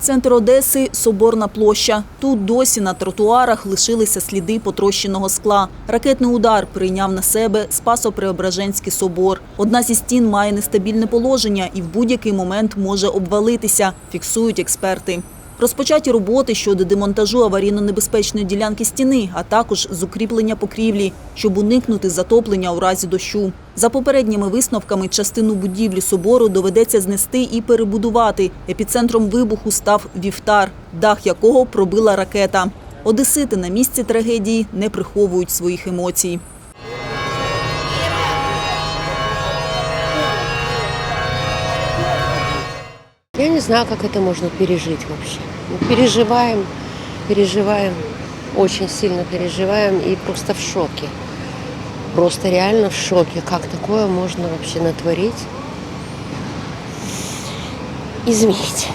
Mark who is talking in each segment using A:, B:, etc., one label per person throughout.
A: Центр Одеси – Соборна площа. Тут досі на тротуарах лишилися сліди потрощеного скла. Ракетний удар прийняв на себе Спасо-Преображенський собор. Одна зі стін має нестабільне положення і в будь-який момент може обвалитися, фіксують експерти. Розпочаті роботи щодо демонтажу аварійно-небезпечної ділянки стіни, а також з укріплення покрівлі, щоб уникнути затоплення у разі дощу. За попередніми висновками, частину будівлі собору доведеться знести і перебудувати. Епіцентром вибуху став вівтар, дах якого пробила ракета. Одесити на місці трагедії не приховують своїх емоцій.
B: Я не знаю, как это можно пережить вообще. Мы переживаем, переживаем, очень сильно переживаем и просто в шоке. Просто реально в шоке, как такое можно вообще натворить. Извините.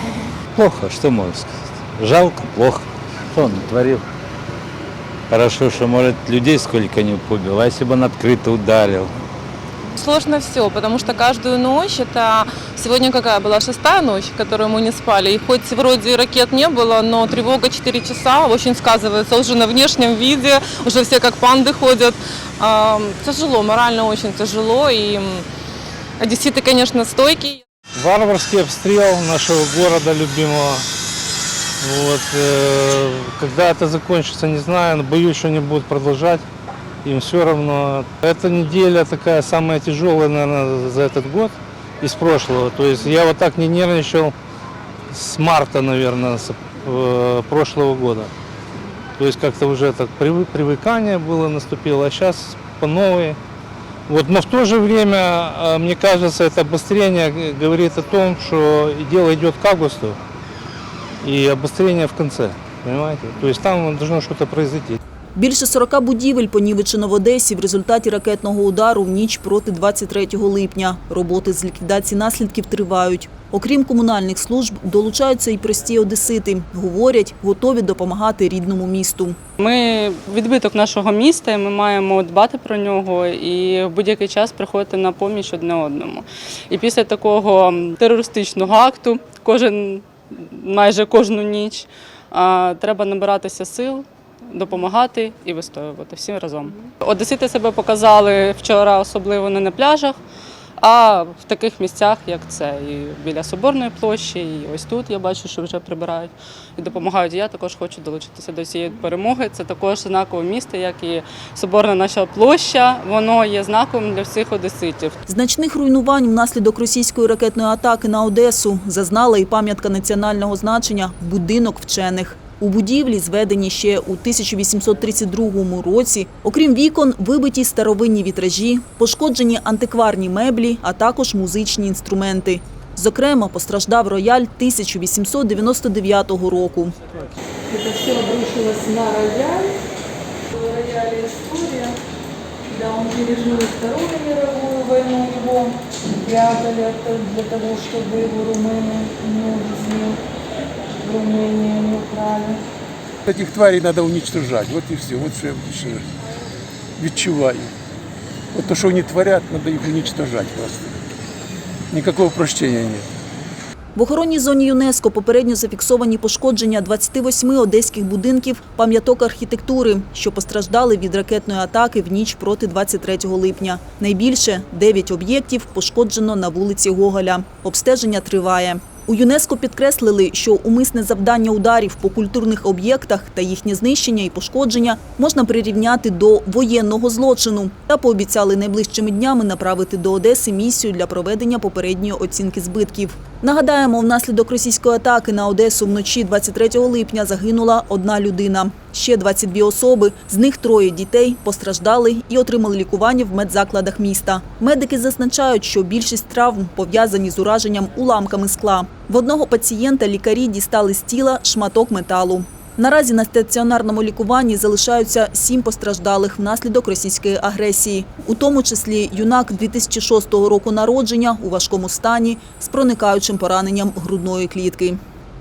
C: Плохо, что можно сказать. Жалко, плохо. Что он натворил? Хорошо, что, может, людей сколько не побил, а если бы он открыто ударил?
D: Сложно все, потому что каждую ночь, это сегодня какая была, шестая ночь, которую мы не спали, и хоть вроде ракет не было, но тревога 4 часа очень сказывается уже на внешнем виде, уже все как панды ходят. Тяжело, морально очень тяжело, и одесситы, конечно, стойкие.
E: варварский обстрел нашего города любимого. Вот, э, когда это закончится, не знаю, боюсь, что они будут продолжать. Им все равно. Эта неделя такая самая тяжелая, наверное, за этот год из прошлого. То есть я вот так не нервничал с марта, наверное, с, э, прошлого года. То есть как-то уже так привы- привыкание было, наступило, а сейчас по новой. Вот, но в то же время, э, мне кажется, это обострение говорит о том, что дело идет к августу, и обострение в конце, понимаете? То есть там должно что-то произойти.
A: Більше 40 будівель понівечено в Одесі в результаті ракетного удару в ніч проти 23 липня. Роботи з ліквідації наслідків тривають. Окрім комунальних служб, долучаються і прості одесити. Говорять, готові допомагати рідному місту.
F: Ми відбиток нашого міста, і ми маємо дбати про нього і в будь-який час приходити на поміч одне одному. І після такого терористичного акту, кожен майже кожну ніч, треба набиратися сил, допомагати і вистоювати всім разом. Одесити себе показали вчора, особливо не на пляжах. А в таких місцях, як це, і біля Соборної площі, і ось тут я бачу, що вже прибирають і допомагають. Я також хочу долучитися до цієї перемоги. Це також знакове місто, як і Соборна наша площа. Воно є знаковим для всіх одеситів.
A: Значних руйнувань внаслідок російської ракетної атаки на Одесу зазнала і пам'ятка національного значення – будинок вчених. У будівлі, зведені ще у 1832 році, окрім вікон, вибиті старовинні вітражі, пошкоджені антикварні меблі, а також музичні інструменти. Зокрема, постраждав рояль 1899 року.
G: Это все обрушилось на рояль. В рояле история. Да, он пережил и Вторую мировую войну, его прятали это для того, чтобы его румыны не увезли в Румынию, не украли.
H: Этих тварей надо уничтожать. Вот и все. Вот что я больше відчуваю. Вот то, что они творят, надо их уничтожать просто. Никакого прощения нет.
A: В охоронній зоні ЮНЕСКО попередньо зафіксовані пошкодження 28 одеських будинків пам'яток архітектури, що постраждали від ракетної атаки в ніч проти 23 липня. Найбільше – 9 об'єктів пошкоджено на вулиці Гоголя. Обстеження триває. У ЮНЕСКО підкреслили, що умисне завдання ударів по культурних об'єктах та їхнє знищення і пошкодження можна прирівняти до воєнного злочину та пообіцяли найближчими днями направити до Одеси місію для проведення попередньої оцінки збитків. Нагадаємо, внаслідок російської атаки на Одесу вночі 23 липня загинула одна людина. Ще 22 особи, з них троє дітей, постраждали і отримали лікування в медзакладах міста. Медики зазначають, що більшість травм пов'язані з ураженням уламками скла. В одного пацієнта лікарі дістали з тіла шматок металу. Наразі на стаціонарному лікуванні залишаються сім постраждалих внаслідок російської агресії, у тому числі юнак 2006 року народження у важкому стані з проникаючим пораненням грудної клітки.